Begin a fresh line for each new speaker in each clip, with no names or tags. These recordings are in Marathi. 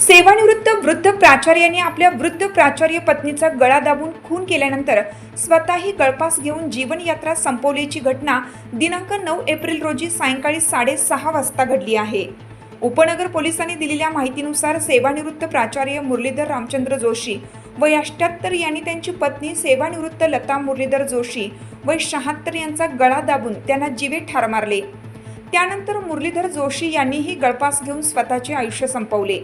सेवानिवृत्त वृद्ध प्राचार्याने आपल्या वृद्ध प्राचार्य पत्नीचा गळा दाबून खून केल्यानंतर स्वतःही गळपास घेऊन जीवनयात्रा संपवल्याची घटना दिनांक नऊ एप्रिल रोजी सायंकाळी साडेसहा वाजता घडली आहे. उपनगर पोलिसांनी दिलेल्या माहितीनुसार सेवानिवृत्त प्राचार्य मुरलीधर रामचंद्र जोशी वय अष्ट्याहत्तर यांनी त्यांची पत्नी सेवानिवृत्त लता मुरलीधर जोशी वय शहात्तर यांचा गळा दाबून त्यांना जीवे ठार मारले. त्यानंतर मुरलीधर जोशी यांनीही गळपास घेऊन स्वतःचे आयुष्य संपवले.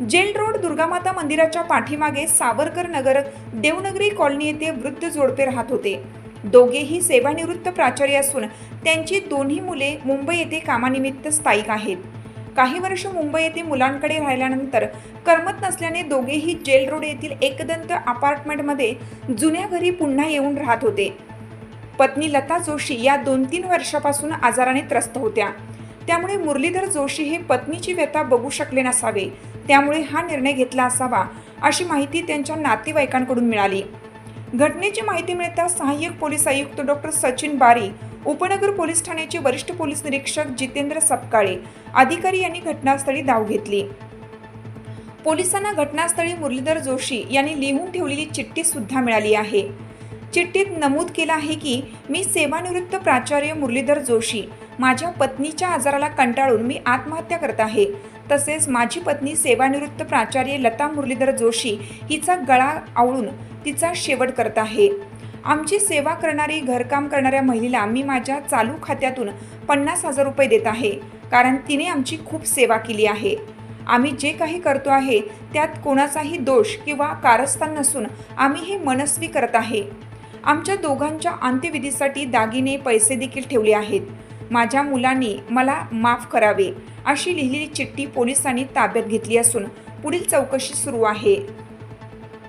जेल रोड दुर्गामाता मंदिराच्या पाठीमागे सावरकर नगर देवनगरी कॉलनी येथे वृद्ध जोडपे राहत होते. दोघेही सेवानिवृत्त प्राचार्य असून त्यांची दोन्ही मुले मुंबई येथे कामानिमित्त स्थायिक आहेत. काही वर्ष मुंबई येथे मुलांकडे राहिल्यानंतर करमत नसल्याने दोघेही जेल रोड येथील एकदंत अपार्टमेंटमध्ये जुन्या घरी पुन्हा येऊन राहत होते. पत्नी लता जोशी या दोन तीन वर्षापासून आजाराने त्रस्त होत्या. त्यामुळे मुरलीधर जोशी हे पत्नीची व्यथा बघू शकले नसावे. त्यामुळे हा निर्णय घेतला असावा अशी माहिती त्यांच्या नातेवाईकांकडून मिळाली. घटनेची माहिती मिळताच सहाय्यक पोलीस आयुक्त डॉक्टर सचिन बारी उपनगर पोलीस ठाण्याचे वरिष्ठ पोलीस निरीक्षक जितेंद्र सपकाळे अधिकारी यांनी घटनास्थळी धाव घेतली. पोलिसांना घटनास्थळी मुरलीधर जोशी यांनी लिहून ठेवलेली चिठ्ठी सुद्धा मिळाली आहे. चिठ्ठीत नमूद केलं आहे की मी सेवानिवृत्त प्राचार्य मुरलीधर जोशी माझ्या पत्नीच्या आजाराला कंटाळून मी आत्महत्या करत आहे. तसेच माझी पत्नी सेवानिवृत्त प्राचार्य लता मुरलीधर जोशी हिचा गळा आवळून तिचा शेवट करत आहे. आमची सेवा करणारी घरकाम करणाऱ्या महिलेला मी माझ्या चालू खात्यातून पन्नास हजार रुपये देत आहे कारण तिने आमची खूप सेवा केली आहे. आम्ही जे काही करतो आहे त्यात कोणाचाही दोष किंवा कारस्थान नसून आम्ही हे मनस्वी करत आहे. आमच्या दोघांच्या अंत्यविधीसाठी दागिने पैसे देखील ठेवले आहेत. माझ्या मुलांनी मला माफ करावे अशी लिहिलेली चिठ्ठी पोलिसांनी ताब्यात घेतली असून पुढील चौकशी सुरू आहे.